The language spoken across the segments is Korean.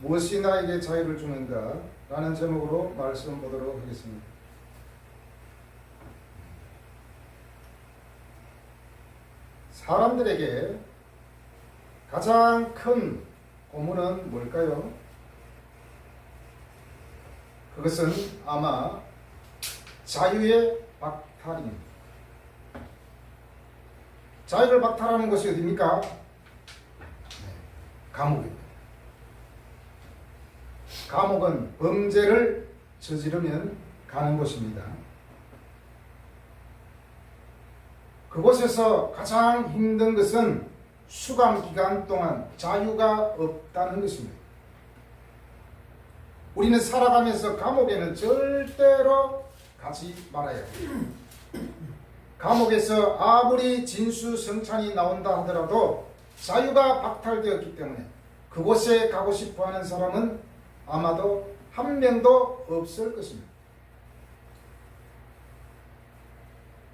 무엇이 나에게 자유를 주는가? 라는 제목으로 말씀 보도록 하겠습니다. 사람들에게 가장 큰 고문은 뭘까요? 그것은 아마 자유의 박탈입니다. 자유를 박탈하는 것이 어디입니까? 네, 감옥입니다. 감옥은 범죄를 저지르면 가는 곳입니다. 그곳에서 가장 힘든 것은 수감 기간 동안 자유가 없다는 것입니다. 우리는 살아가면서 감옥에는 절대로 가지 말아야 합니다. 감옥에서 아무리 진수성찬이 나온다 하더라도 자유가 박탈되었기 때문에 그곳에 가고 싶어 하는 사람은 아마도 한 명도 없을 것입니다.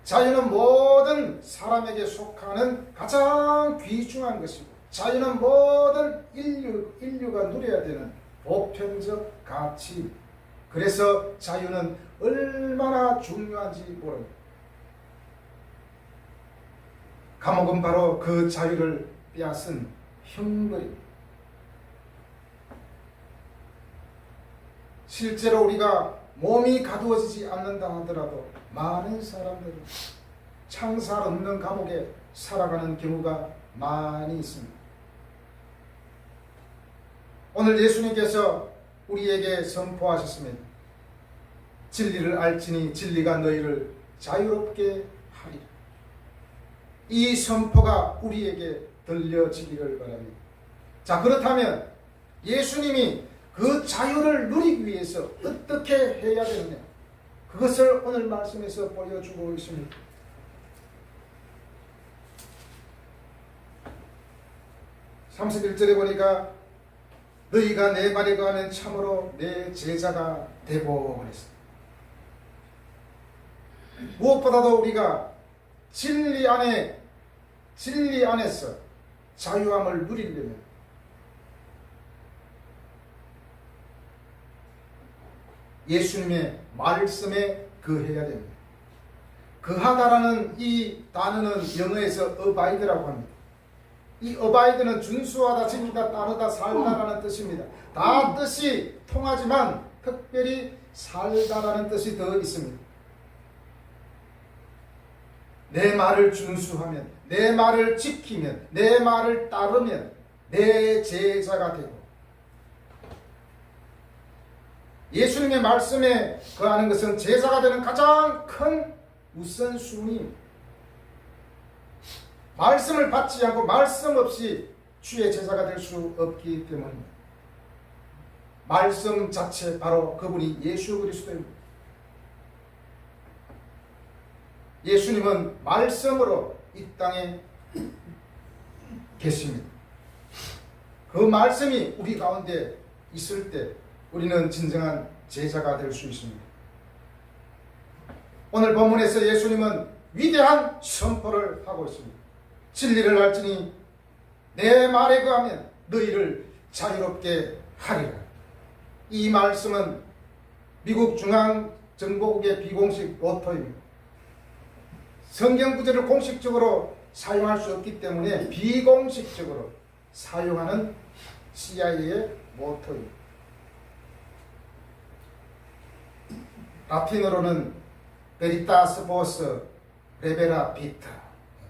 자유는 모든 사람에게 속하는 가장 귀중한 것이고 자유는 모든 인류, 인류가 누려야 되는 보편적 가치. 그래서 자유는 얼마나 중요한지 모릅니다. 감옥은 바로 그 자유를 빼앗은 형벌입니다. 실제로 우리가 몸이 가두어지지 않는다 하더라도 많은 사람들은 창살 없는 감옥에 살아가는 경우가 많이 있습니다. 오늘 예수님께서 우리에게 선포하셨습니다. 진리를 알지니 진리가 너희를 자유롭게 하리라. 이 선포가 우리에게 들려지기를 바랍니다. 자, 그렇다면 예수님이 그 자유를 누리기 위해서 어떻게 해야 되느냐? 그것을 오늘 말씀에서 보여주고 있습니다. (31절에) 보니까 너희가 내 말에 거하면 참으로 내 제자가 되고 그랬습니다. 무엇보다도 우리가 진리 안에 진리 안에서 자유함을 누리려면 예수님의 말씀에 그해야 됩니다. 그하다라는 이 단어는 영어에서 어바이드라고 합니다. 이 어바이드는 준수하다, 지키다, 따르다, 살다라는 뜻입니다. 다 뜻이 통하지만 특별히 살다라는 뜻이 더 있습니다. 내 말을 준수하면, 내 말을 지키면, 내 말을 따르면 내 제자가 되고 예수님의 말씀에 거하는 것은 제자가 되는 가장 큰 우선순위입니다. 말씀을 받지 않고 말씀 없이 주의 제자가 될 수 없기 때문입니다. 말씀 자체 바로 그분이 예수 그리스도입니다. 예수님은 말씀으로 이 땅에 계십니다. 그 말씀이 우리 가운데 있을 때 우리는 진정한 제자가 될 수 있습니다. 오늘 본문에서 예수님은 위대한 선포를 하고 있습니다. 진리를 알지니 내 말에 거하면 너희를 자유롭게 하리라. 이 말씀은 미국 중앙정보국의 비공식 모토입니다. 성경 구절을 공식적으로 사용할 수 없기 때문에 비공식적으로 사용하는 CIA의 모토입니다. 라틴어로는 베리타스 보스 레베라 비타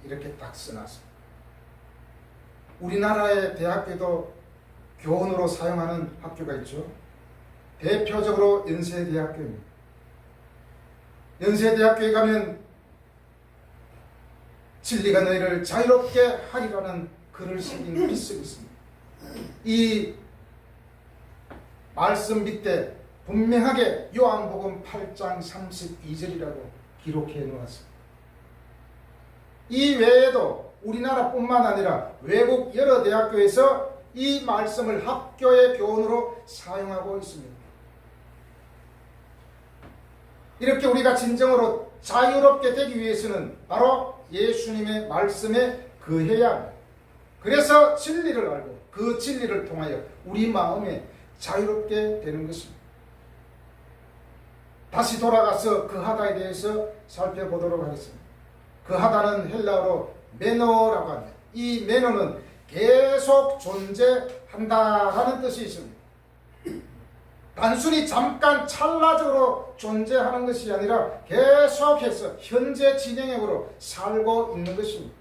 이렇게 딱 써놨습니다. 우리나라의 대학교도 교원으로 사용하는 학교가 있죠. 대표적으로 연세대학교입니다. 연세대학교에 가면 진리가 너희를 자유롭게 하리라는 글을 새긴 필석이 있습니다. 이 말씀 밑에 분명하게 요한복음 8장 32절이라고 기록해 놓았습니다. 이 외에도 우리나라뿐만 아니라 외국 여러 대학교에서 이 말씀을 학교의 교훈으로 사용하고 있습니다. 이렇게 우리가 진정으로 자유롭게 되기 위해서는 바로 예수님의 말씀에 그해야 합니다. 그래서 진리를 알고 그 진리를 통하여 우리 마음에 자유롭게 되는 것입니다. 다시 돌아가서 그 하다에 대해서 살펴보도록 하겠습니다. 그 하다는 헬라어로 매너라고 합니다. 이 매너는 계속 존재한다라는 뜻이 있습니다. 단순히 잠깐 찰나적으로 존재하는 것이 아니라 계속해서 현재 진행형으로 살고 있는 것입니다.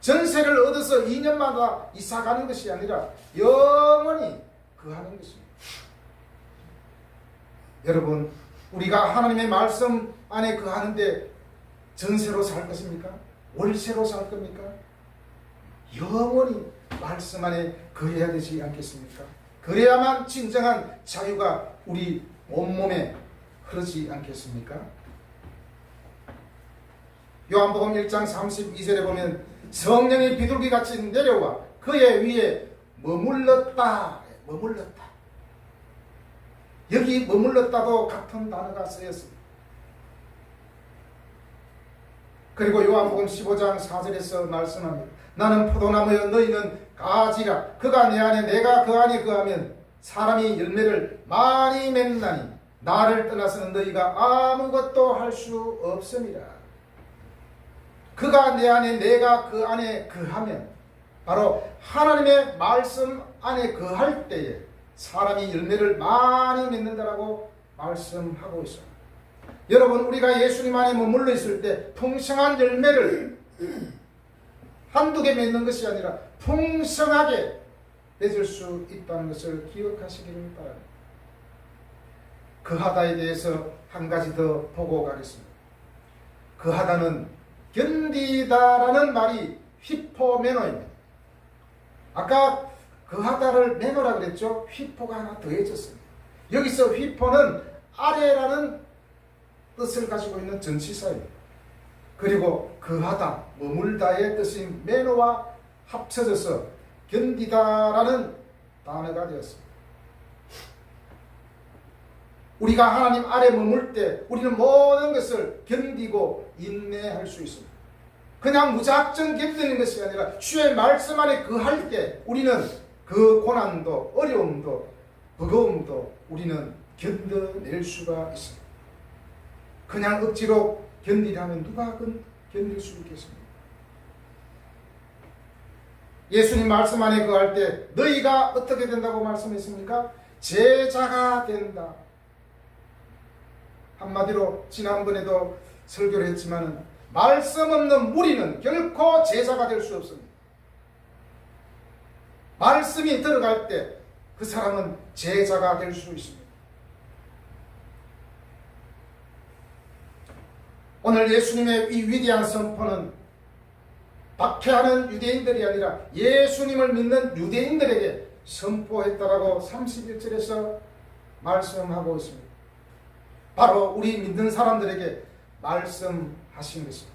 전세를 얻어서 2년마다 이사 가는 것이 아니라 영원히 그하는 것입니다. 여러분, 우리가 하나님의 말씀 안에 그하는데 전세로 살 것입니까? 월세로 살 겁니까? 영원히 말씀 안에 거해야 되지 않겠습니까? 그래야만 진정한 자유가 우리 온몸에 흐르지 않겠습니까? 요한복음 1장 32절에 보면 성령이 비둘기 같이 내려와 그의 위에 머물렀다. 머물렀다. 여기 머물렀다도 같은 단어가 쓰였습니다. 그리고 요한복음 15장 4절에서 말씀합니다. 나는 포도나무여 너희는 가지라 그가 내 안에 내가 그 안에 그하면 사람이 열매를 많이 맺나니 나를 떠나서는 너희가 아무것도 할 수 없습니다. 그가 내 안에 내가 그 안에 그하면 바로 하나님의 말씀 안에 그할 때에 사람이 열매를 많이 맺는다라고 말씀하고 있습니다. 여러분 우리가 예수님 안에 머물러 있을 때 풍성한 열매를 한두 개 맺는 것이 아니라 풍성하게 맺을 수 있다는 것을 기억하시기를 바랍니다. 그 하다에 대해서 한 가지 더 보고 가겠습니다. 그 하다는 견디다라는 말이 휘포 매너입니다. 아까 그 하다를 매너라 그랬죠? 휘포가 하나 더해졌습니다. 여기서 휘포는 아래라는 뜻을 가지고 있는 전치사입니다. 그리고 그 하다, 머물다의 뜻인 매너와 합쳐져서 견디다라는 단어가 되었습니다. 우리가 하나님 아래 머물 때 우리는 모든 것을 견디고 인내할 수 있습니다. 그냥 무작정 견디는 것이 아니라 주의 말씀 안에 그할 때 우리는 그 고난도 어려움도 버거움도 우리는 견뎌낼 수가 있습니다. 그냥 억지로 견디라면 누가 견딜 수 있겠습니까? 예수님 말씀 안에 그할 때 너희가 어떻게 된다고 말씀했습니까? 제자가 된다. 한마디로 지난번에도 설교를 했지만 말씀 없는 무리는 결코 제자가 될 수 없습니다. 말씀이 들어갈 때 그 사람은 제자가 될 수 있습니다. 오늘 예수님의 이 위대한 선포는 박해하는 유대인들이 아니라 예수님을 믿는 유대인들에게 선포했다라고 31절에서 말씀하고 있습니다. 바로 우리 믿는 사람들에게 말씀하신 것입니다.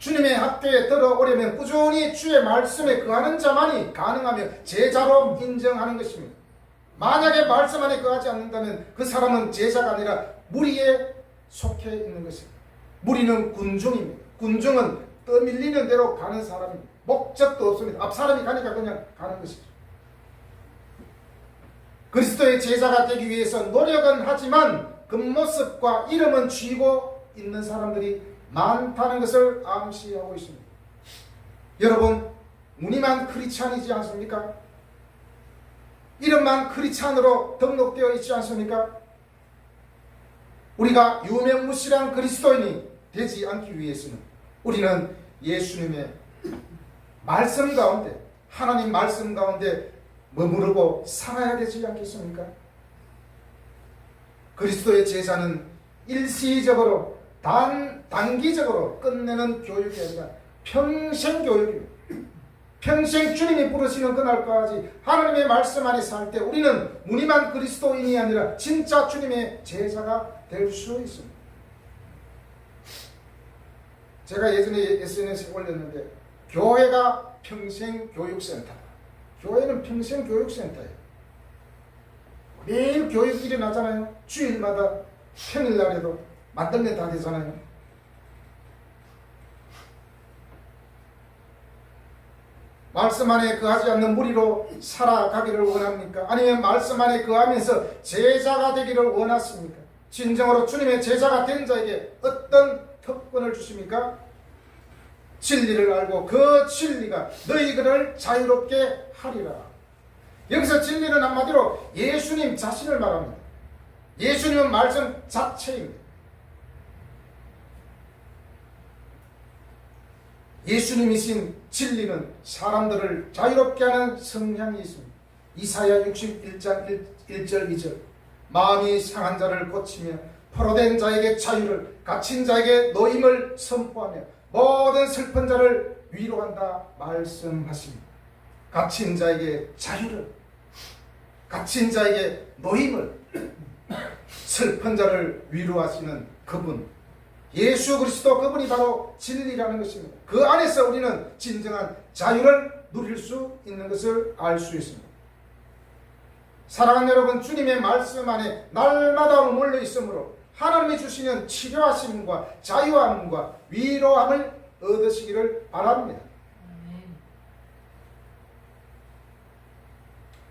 주님의 학교에 들어오려면 꾸준히 주의 말씀에 거하는 자만이 가능하며 제자로 인정하는 것입니다. 만약에 말씀 안에 거하지 않는다면 그 사람은 제자가 아니라 무리에 속해 있는 것입니다. 무리는 군중입니다. 군중은 떠밀리는 대로 가는 사람입니다. 목적도 없습니다. 앞 사람이 가니까 그냥 가는 것이죠. 그리스도의 제자가 되기 위해서 노력은 하지만 겉모습과 이름은 쥐고 있는 사람들이 많다는 것을 암시하고 있습니다. 여러분, 무늬만 크리찬이지 않습니까? 이름만 크리찬으로 등록되어 있지 않습니까? 우리가 유명무실한 그리스도인이 되지 않기 위해서는 우리는 예수님의 말씀 가운데 하나님 말씀 가운데 머무르고 살아야 되지 않겠습니까? 그리스도의 제자는 일시적으로 단 단기적으로 끝내는 교육이 아니라 평생 교육입니다. 평생 주님이 부르시는 그날까지 하나님의 말씀 안에 살 때 우리는 무늬만 그리스도인이 아니라 진짜 주님의 제자가 될 수 있습니다. 제가 예전에 SNS에 올렸는데 교회가 평생 교육센터. 교회는 평생 교육센터예요. 매일 교육 일어나잖아요. 주일마다 평일날에도 만들면 다 되잖아요. 말씀 안에 거하지 않는 무리로 살아가기를 원합니까? 아니면 말씀 안에 거하면서 제자가 되기를 원하십니까? 진정으로 주님의 제자가 된 자에게 어떤 특권을 주십니까? 진리를 알고 그 진리가 너희들을 자유롭게 하리라. 여기서 진리는 한마디로 예수님 자신을 말합니다. 예수님은 말씀 자체입니다. 예수님이신 진리는 사람들을 자유롭게 하는 성향이 있습니다. 이사야 61장 1, 절 2절 마음이 상한 자를 고치며 포로된 자에게 자유를 갇힌 자에게 노임을 선포하며 모든 슬픈 자를 위로한다 말씀하십니다. 갇힌 자에게 자유를 갇힌 자에게 노임을 슬픈 자를 위로하시는 그분 예수 그리스도 그분이 바로 진리라는 것입니다. 그 안에서 우리는 진정한 자유를 누릴 수 있는 것을 알 수 있습니다. 사랑하는 여러분, 주님의 말씀 안에 날마다 머물러 있으므로 하나님이 주시는 치료하심과 자유함과 위로함을 얻으시기를 바랍니다.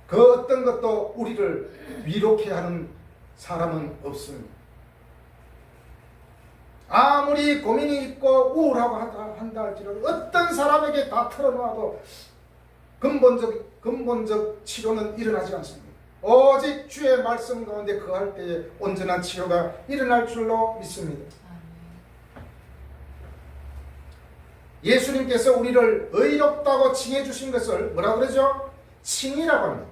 그 어떤 것도 우리를 위롭게 하는 사람은 없습니다. 아무리 고민이 있고 우울하고 한다, 할지라도 어떤 사람에게 다 털어놓아도 근본적, 근본적 치료는 일어나지 않습니다. 오직 주의 말씀 가운데 거할 때에 온전한 치료가 일어날 줄로 믿습니다. 예수님께서 우리를 의롭다고 칭해 주신 것을 뭐라 그러죠? 칭이라고 합니다.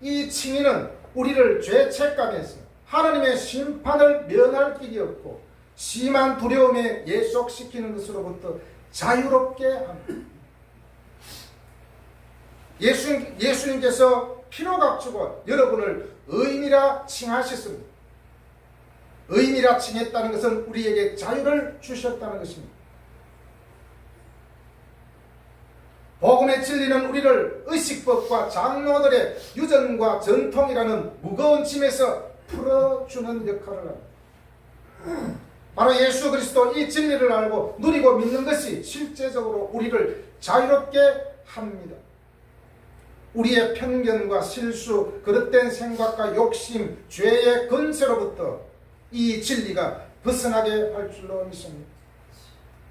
이 칭의는 우리를 죄책감에서 하나님의 심판을 면할 길이 없고 심한 두려움에 예속시키는 것으로부터 자유롭게 합니다. 예수님, 예수님께서 피로 값주고 여러분을 의인이라 칭하셨습니다. 의인이라 칭했다는 것은 우리에게 자유를 주셨다는 것입니다. 복음의 진리는 우리를 의식법과 장로들의 유전과 전통이라는 무거운 짐에서 풀어주는 역할을 합니다. 바로 예수 그리스도 이 진리를 알고 누리고 믿는 것이 실제적으로 우리를 자유롭게 합니다. 우리의 편견과 실수, 그릇된 생각과 욕심, 죄의 근세로부터 이 진리가 벗어나게 할 줄로 믿습니다.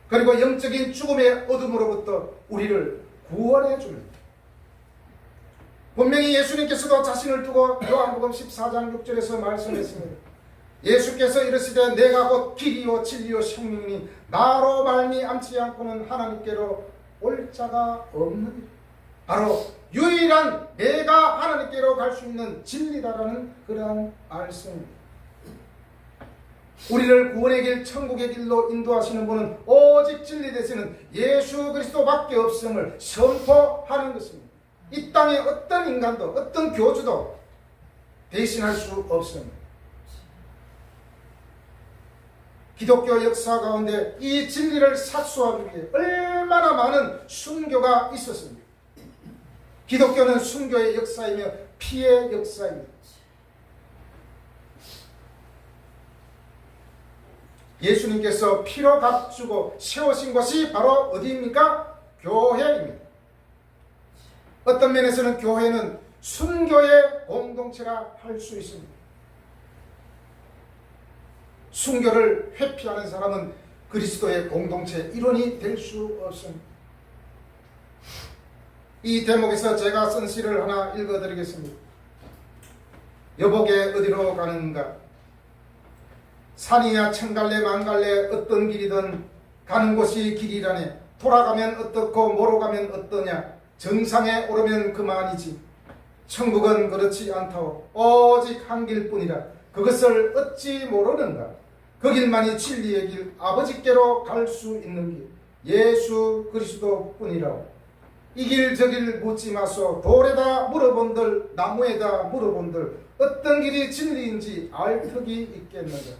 그리고 영적인 죽음의 어둠으로부터 우리를 구원해 줍니다. 분명히 예수님께서도 자신을 두고 요한복음 14장 6절에서 말씀했습니다. 예수께서 이르시되 내가 곧 길이요 진리요 생명이니 나로 말미암지 않고는 하나님께로 올 자가 없느니라. 바로 유일한 내가 하나님께로 갈 수 있는 진리다라는 그러한 말씀입니다. 우리를 구원의 길, 천국의 길로 인도하시는 분은 오직 진리 되시는 예수 그리스도밖에 없음을 선포하는 것입니다. 이 땅에 어떤 인간도 어떤 교주도 대신할 수 없습니다. 기독교 역사 가운데 이 진리를 사수하기 위해 얼마나 많은 순교가 있었습니다. 기독교는 순교의 역사이며 피의 역사입니다. 예수님께서 피로 값주고 세우신 것이 바로 어디입니까? 교회입니다. 어떤 면에서는 교회는 순교의 공동체라 할 수 있습니다. 순교를 회피하는 사람은 그리스도의 공동체 일원이 될 수 없습니다. 이 대목에서 제가 쓴 시를 하나 읽어드리겠습니다. 여복에 어디로 가는가? 산이야 천갈래 만갈래 어떤 길이든 가는 곳이 길이라네. 돌아가면 어떻고 모로 가면 어떠냐? 정상에 오르면 그만이지. 천국은 그렇지 않다오. 오직 한 길뿐이라. 그것을 어찌 모르는가? 그 길만이 진리의 길, 아버지께로 갈 수 있는 길. 예수 그리스도뿐이라오. 이길 저 길 묻지 마소 돌에다 물어본들 나무에다 물어본들 어떤 길이 진리인지 알 턱이 있겠는가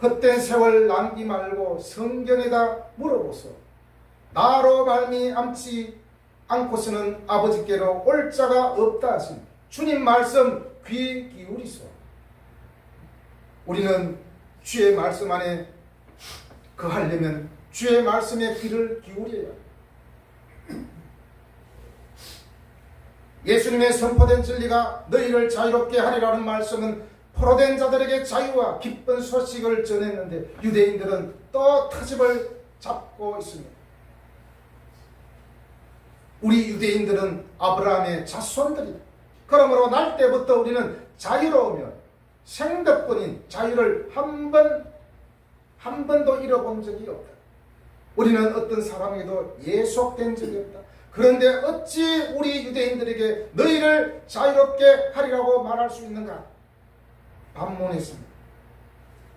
헛된 세월 남기 말고 성경에다 물어보소 나로 말미암지 않고서는 아버지께로 올 자가 없다 하신 주님 말씀 귀 기울이소 우리는 주의 말씀 안에 거하려면 주의 말씀에 귀를 기울여야 예수님의 선포된 진리가 너희를 자유롭게 하리라는 말씀은 포로된 자들에게 자유와 기쁜 소식을 전했는데 유대인들은 또 터집을 잡고 있습니다. 우리 유대인들은 아브라함의 자손들이다. 그러므로 날 때부터 우리는 자유로우며 생덕뿐인 자유를 한 번, 한 번도 잃어본 적이 없다. 우리는 어떤 사람에게도 예속된 적이 없다. 그런데 어찌 우리 유대인들에게 너희를 자유롭게 하리라고 말할 수 있는가? 반문했습니다.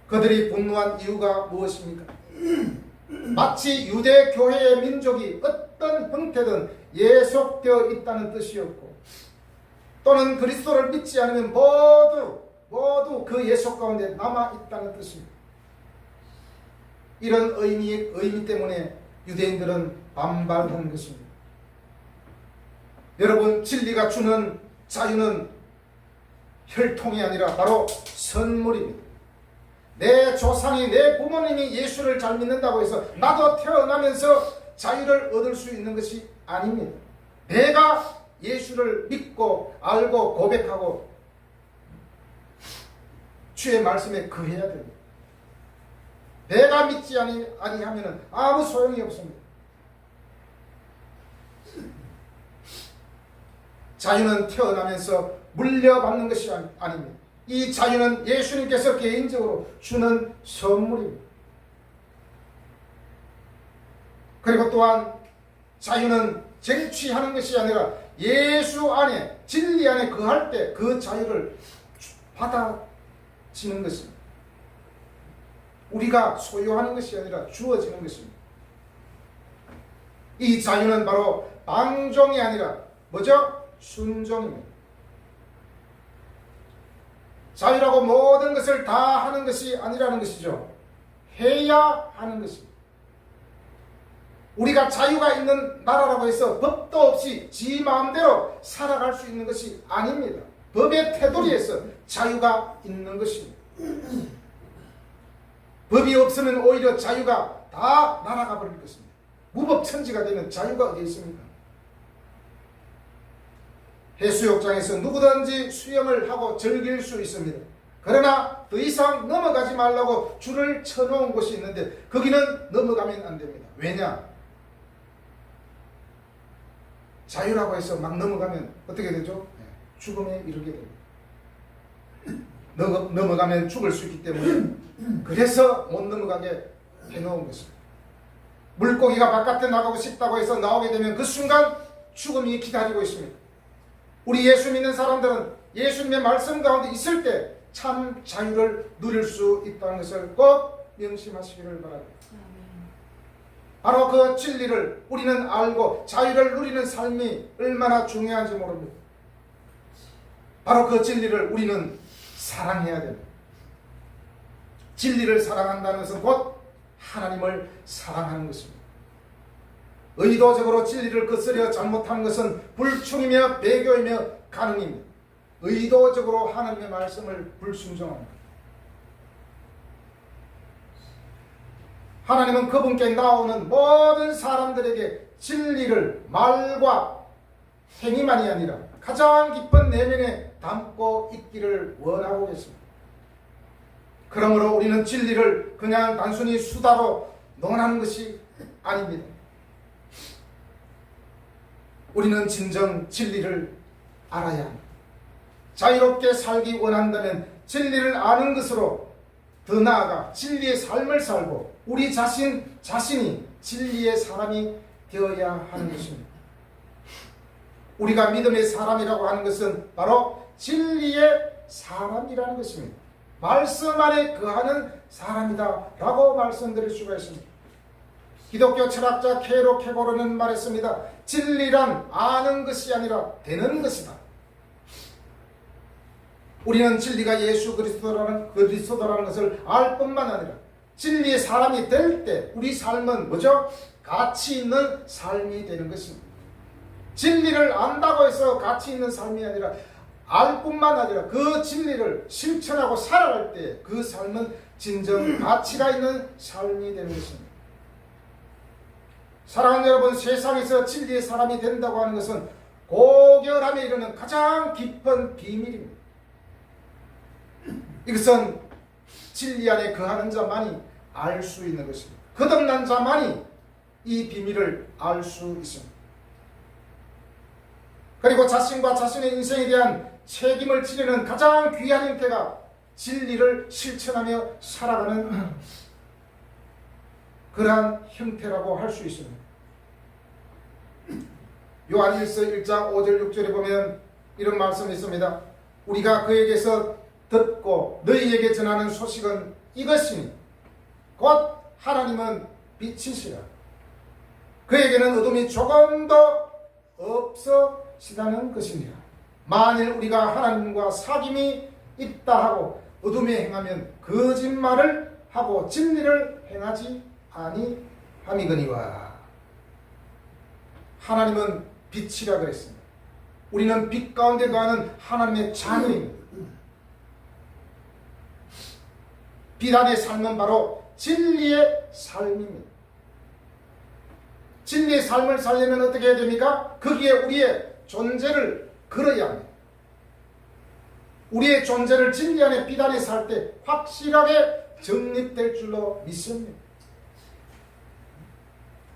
그들이 분노한 이유가 무엇입니까? 마치 유대 교회의 민족이 어떤 형태든 예속되어 있다는 뜻이었고 또는 그리스도를 믿지 않으면 모두 모두 그 예속 가운데 남아 있다는 뜻입니다. 이런 의미 의미 때문에 유대인들은 반발한 것입니다. 여러분 진리가 주는 자유는 혈통이 아니라 바로 선물입니다. 내 조상이 내 부모님이 예수를 잘 믿는다고 해서 나도 태어나면서 자유를 얻을 수 있는 것이 아닙니다. 내가 예수를 믿고 알고 고백하고 주의 말씀에 거해야 됩니다. 내가 믿지 아니, 아니하면 아무 소용이 없습니다. 자유는 태어나면서 물려받는 것이 아닙니다. 이 자유는 예수님께서 개인적으로 주는 선물입니다. 그리고 또한 자유는 쟁취하는 것이 아니라 예수 안에 진리 안에 거할 때 그 자유를 받아 지는 것입니다. 우리가 소유하는 것이 아니라 주어지는 것입니다. 이 자유는 바로 방종이 아니라 뭐죠? 순종입니다. 자유라고 모든 것을 다 하는 것이 아니라는 것이죠. 해야 하는 것입니다. 우리가 자유가 있는 나라라고 해서 법도 없이 지 마음대로 살아갈 수 있는 것이 아닙니다. 법의 테두리에서 자유가 있는 것입니다. 법이 없으면 오히려 자유가 다 날아가 버릴 것입니다. 무법천지가 되면 자유가 어디 있습니까? 해수욕장에서 누구든지 수영을 하고 즐길 수 있습니다. 그러나 더 이상 넘어가지 말라고 줄을 쳐놓은 곳이 있는데 거기는 넘어가면 안 됩니다. 왜냐? 자유라고 해서 막 넘어가면 어떻게 되죠? 네, 죽음에 이르게 됩니다. 넘어- 넘어가면 죽을 수 있기 때문에 그래서 못 넘어가게 해놓은 것입니다. 물고기가 바깥에 나가고 싶다고 해서 나오게 되면 그 순간 죽음이 기다리고 있습니다. 우리 예수 믿는 사람들은 예수님의 말씀 가운데 있을 때 참 자유를 누릴 수 있다는 것을 꼭 명심하시기를 바랍니다. 바로 그 진리를 우리는 알고 자유를 누리는 삶이 얼마나 중요한지 모릅니다. 바로 그 진리를 우리는 사랑해야 됩니다. 진리를 사랑한다는 것은 곧 하나님을 사랑하는 것입니다. 의도적으로 진리를 거스려 잘못한 것은 불충이며 배교이며 가능입니다. 의도적으로 하나님의 말씀을 불순종합니다. 하나님은 그분께 나오는 모든 사람들에게 진리를 말과 행위만이 아니라 가장 깊은 내면에 담고 있기를 원하고 계십니다. 그러므로 우리는 진리를 그냥 단순히 수다로 논하는 것이 아닙니다. 우리는 진정 진리를 알아야 합니다. 자유롭게 살기 원한다면 진리를 아는 것으로 더 나아가 진리의 삶을 살고 우리 자신 자신이 진리의 사람이 되어야 하는 것입니다. 우리가 믿음의 사람이라고 하는 것은 바로 진리의 사람이라는 것입니다. 말씀 안에 거하는 사람이다라고 말씀드릴 수가 있습니다. 기독교 철학자 케로 케고르는 말했습니다. 진리란 아는 것이 아니라 되는 것이다. 우리는 진리가 예수 그리스도라는 그리스도라는 것을 알 뿐만 아니라 진리의 사람이 될 때 우리 삶은 뭐죠? 가치 있는 삶이 되는 것입니다. 진리를 안다고 해서 가치 있는 삶이 아니라 알 뿐만 아니라 그 진리를 실천하고 살아갈 때 그 삶은 진정 가치가 있는 삶이 되는 것입니다. 사랑하는 여러분, 세상에서 진리의 사람이 된다고 하는 것은 곧 고결함에 이르는 가장 깊은 비밀입니다. 이것은 진리 안에 거하는 자만이 알 수 있는 것입니다. 거듭난 자만이 이 비밀을 알 수 있습니다. 그리고 자신과 자신의 인생에 대한 책임을 지려는 가장 귀한 형태가 진리를 실천하며 살아가는 그러한 형태라고 할 수 있습니다. 요한일서 1장 5절 6절에 보면 이런 말씀이 있습니다. 우리가 그에게서 듣고 너희에게 전하는 소식은 이것이니 곧 하나님은 빛이시라. 그에게는 어둠이 조금도 없으시다는 것이니라. 만일 우리가 하나님과 사귐이 있다 하고 어둠에 행하면 거짓말을 하고 진리를 행하지 아니함이거니와. 하나님은 빛이라 그랬습니다. 우리는 빛 가운데 거하는 하나님의 자녀입니다. 빛 안의 삶은 바로 진리의 삶입니다. 진리의 삶을 살려면 어떻게 해야 됩니까? 거기에 우리의 존재를 걸어야 합니다. 우리의 존재를 진리 안에 빛 안에 살 때 확실하게 정립될 줄로 믿습니다.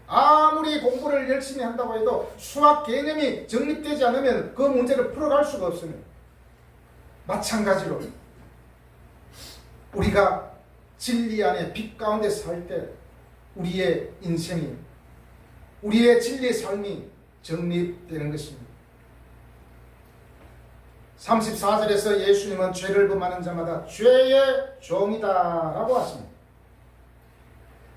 아무리 공부를 열심히 한다고 해도 수학 개념이 정립되지 않으면 그 문제를 풀어갈 수가 없습니다. 마찬가지로 우리가 진리 안에 빛 가운데 살 때 우리의 인생이 우리의 진리의 삶이 정립되는 것입니다. 34절에서 예수님은 죄를 범하는 자마다 죄의 종이다 라고 하십니다.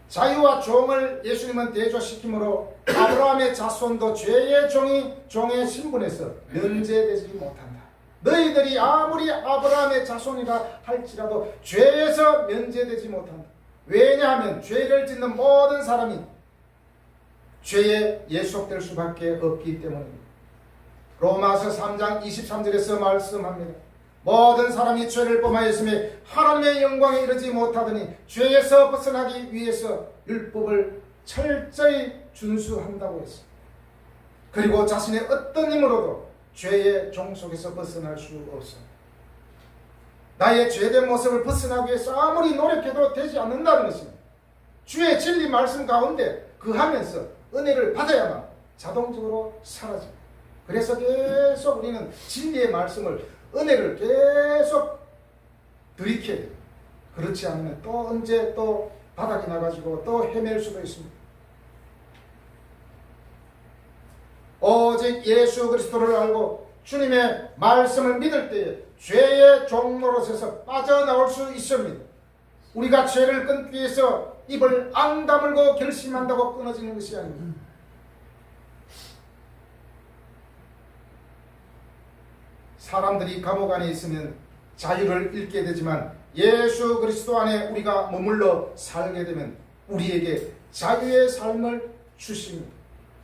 자유와 종을 예수님은 대조시키므로 아브라함의 자손도 죄의 종이 종의 신분에서 면제되지 못한다. 너희들이 아무리 아브라함의 자손이라 할지라도 죄에서 면제되지 못한다. 왜냐하면 죄를 짓는 모든 사람이 죄에 예속될 수밖에 없기 때문입니다. 로마서 3장 23절에서 말씀합니다. 모든 사람이 죄를 범하였음에 하나님의 영광에 이르지 못하더니 죄에서 벗어나기 위해서 율법을 철저히 준수한다고 했습니다. 그리고 자신의 어떤 힘으로도 죄의 종속에서 벗어날 수 없습니다. 나의 죄된 모습을 벗어나기 위해서 아무리 노력해도 되지 않는다는 것입니다. 주의 진리 말씀 가운데 그하면서 은혜를 받아야만 자동적으로 사라집니다. 그래서 계속 우리는 진리의 말씀을 은혜를 계속 들이켜야 돼요. 그렇지 않으면 또 언제 또 바닥이 나가지고 또 헤맬 수도 있습니다. 오직 예수 그리스도를 알고 주님의 말씀을 믿을 때에 죄의 종로로서서 빠져나올 수 있습니다. 우리가 죄를 끊기 위해서 입을 안 다물고 결심한다고 끊어지는 것이 아닙니다. 사람들이 감옥 안에 있으면 자유를 잃게 되지만 예수 그리스도 안에 우리가 머물러 살게 되면 우리에게 자유의 삶을 주십니다.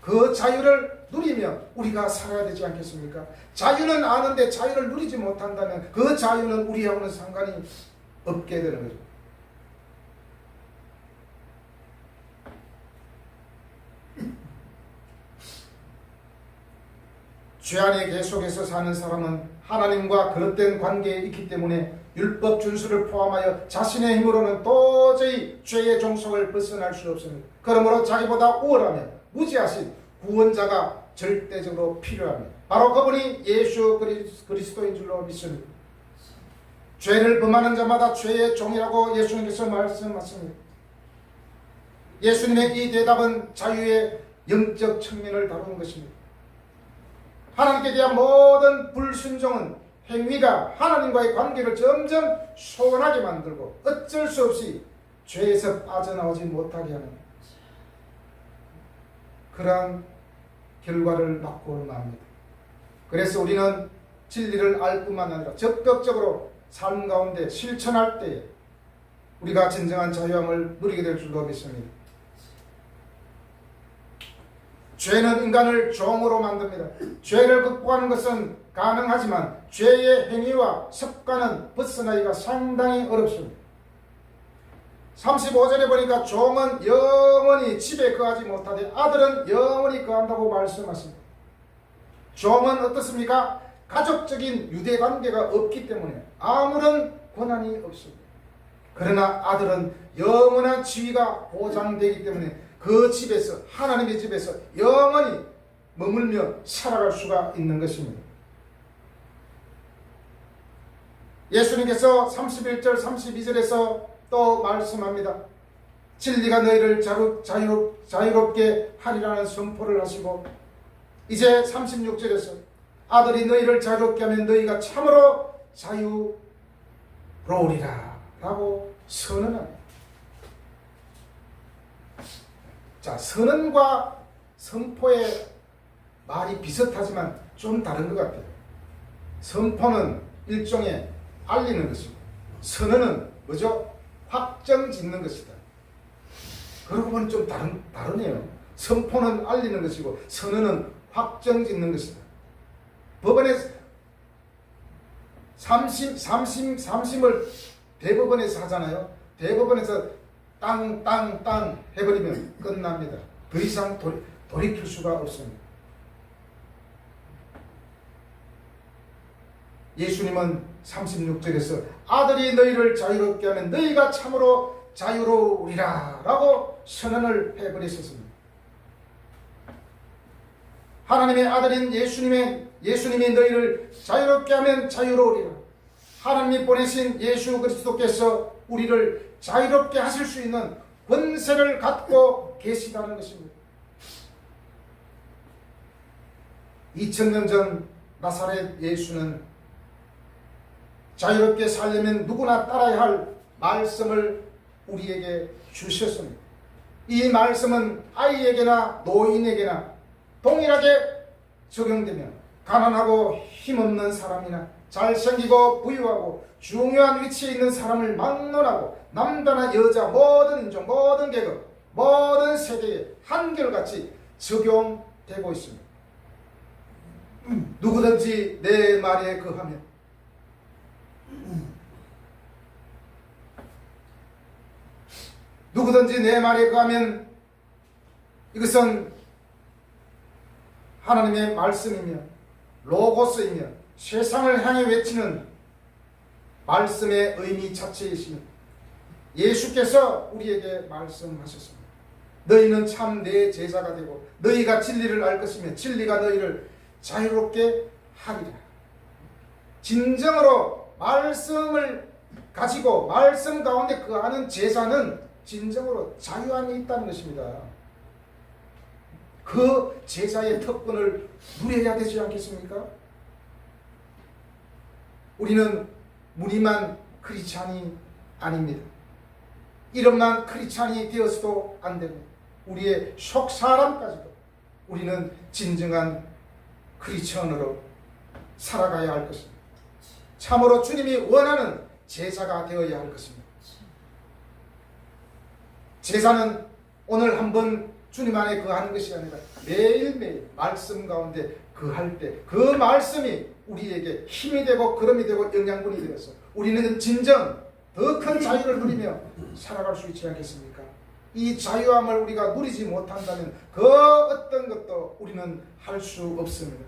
그 자유를 누리며 우리가 살아야 되지 않겠습니까? 자유는 아는데 자유를 누리지 못한다면 그 자유는 우리하고는 상관이 없게 되는 거죠. 죄 안에 계속해서 사는 사람은 하나님과 그릇된 관계에 있기 때문에 율법 준수를 포함하여 자신의 힘으로는 도저히 죄의 종속을 벗어날 수 없습니다. 그러므로 자기보다 우월하며 무지하신 구원자가 절대적으로 필요합니다. 바로 그분이 예수 그리스도인 줄로 믿습니다. 죄를 범하는 자마다 죄의 종이라고 예수님께서 말씀하십니다. 예수님의 이 대답은 자유의 영적 측면을 다루는 것입니다. 하나님께 대한 모든 불순종은 행위가 하나님과의 관계를 점점 소원하게 만들고 어쩔 수 없이 죄에서 빠져나오지 못하게 하는 그러한 결과를 낳고 납니다. 그래서 우리는 진리를 알 뿐만 아니라 적극적으로 삶 가운데 실천할 때에 우리가 진정한 자유함을 누리게 될 줄로 믿습니다. 죄는 인간을 종으로 만듭니다. 죄를 극복하는 것은 가능하지만 죄의 행위와 습관은 벗어나기가 상당히 어렵습니다. 35절에 보니까 종은 영원히 집에 거하지 못하되 아들은 영원히 거한다고 말씀하십니다. 종은 어떻습니까? 가족적인 유대 관계가 없기 때문에 아무런 권한이 없습니다. 그러나 아들은 영원한 지위가 보장되기 때문에 그 집에서 하나님의 집에서 영원히 머물며 살아갈 수가 있는 것입니다. 예수님께서 31절 32절에서 또 말씀합니다. 진리가 너희를 자유, 자유, 자유롭게 하리라는 선포를 하시고 이제 36절에서 아들이 너희를 자유롭게 하면 너희가 참으로 자유로우리라 라고 선언합니다. 자, 선언과 선포의 말이 비슷하지만 좀 다른 것 같아요. 선포는 일종의 알리는 것이고 선언은 뭐죠? 확정 짓는 것이다. 그러고 보니 좀 다른, 다르네요. 선포는 알리는 것이고 선언은 확정 짓는 것이다. 법원에 삼심, 삼심, 삼심을 대법원에서 하잖아요. 대법원에서 땅, 땅, 땅 해버리면 끝납니다. 더 이상 돌, 돌이킬 수가 없습니다. 예수님은 36절에서 아들이 너희를 자유롭게 하면 너희가 참으로 자유로우리라 라고 선언을 해버리셨습니다. 하나님의 아들인 예수님의 예수님이 너희를 자유롭게 하면 자유로우리라. 하나님이 보내신 예수 그리스도께서 우리를 자유롭게 하실 수 있는 권세를 갖고 계시다는 것입니다. 2000년 전 나사렛 예수는 자유롭게 살려면 누구나 따라야 할 말씀을 우리에게 주셨습니다. 이 말씀은 아이에게나 노인에게나 동일하게 적용되면 가난하고 힘없는 사람이나 잘생기고 부유하고 중요한 위치에 있는 사람을 막론하고 남자나 여자 모든 인종 모든 계급 모든 세대에 한결같이 적용되고 있습니다. 누구든지 내 말에 거하면 누구든지 내 말에 거하면 이것은 하나님의 말씀이며 로고스이며 세상을 향해 외치는 말씀의 의미 자체이시며 예수께서 우리에게 말씀하셨습니다. 너희는 참 내 제자가 되고 너희가 진리를 알 것이며 진리가 너희를 자유롭게 하리라. 진정으로 말씀을 가지고 말씀 가운데 거하는 제자는 진정으로 자유 안에 있다는 것입니다. 그 제자의 특권을 누려야 되지 않겠습니까? 우리는 무늬만 크리스찬이 아닙니다. 이름만 크리스찬이 되어서도 안 되고 우리의 속 사람까지도 우리는 진정한 크리스천으로 살아가야 할 것입니다. 참으로 주님이 원하는 제자가 되어야 할 것입니다. 제사는 오늘 한번 주님 안에 거하는 것이 아니라 매일매일 말씀 가운데 거할 때 그 말씀이 우리에게 힘이 되고 걸음이 되고 영양분이 되어서 우리는 진정 더 큰 자유를 누리며 살아갈 수 있지 않겠습니까? 이 자유함을 우리가 누리지 못한다면 그 어떤 것도 우리는 할 수 없습니다.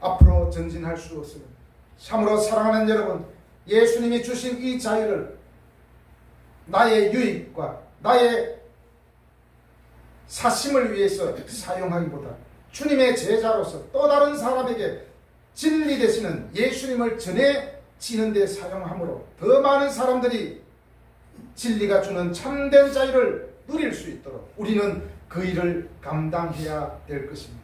앞으로 전진할 수 없습니다. 참으로 사랑하는 여러분, 예수님이 주신 이 자유를 나의 유익과 나의 사심을 위해서 사용하기보다 주님의 제자로서 또 다른 사람에게 진리 되시는 예수님을 전해지는 데 사용함으로 더 많은 사람들이 진리가 주는 참된 자유를 누릴 수 있도록 우리는 그 일을 감당해야 될 것입니다.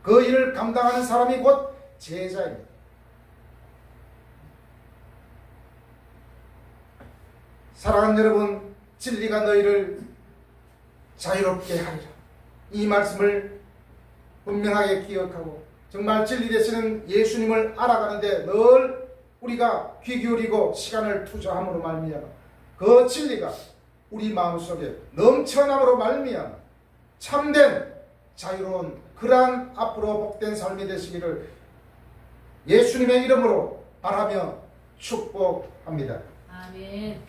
그 일을 감당하는 사람이 곧 제자입니다. 사랑하는 여러분, 진리가 너희를 자유롭게 하리라. 이 말씀을 분명하게 기억하고 정말 진리 되시는 예수님을 알아가는데 늘 우리가 귀 기울이고 시간을 투자함으로 말미암아 그 진리가 우리 마음속에 넘쳐남으로 말미암아 참된 자유로운 그러한 앞으로 복된 삶이 되시기를 예수님의 이름으로 바라며 축복합니다. 아멘.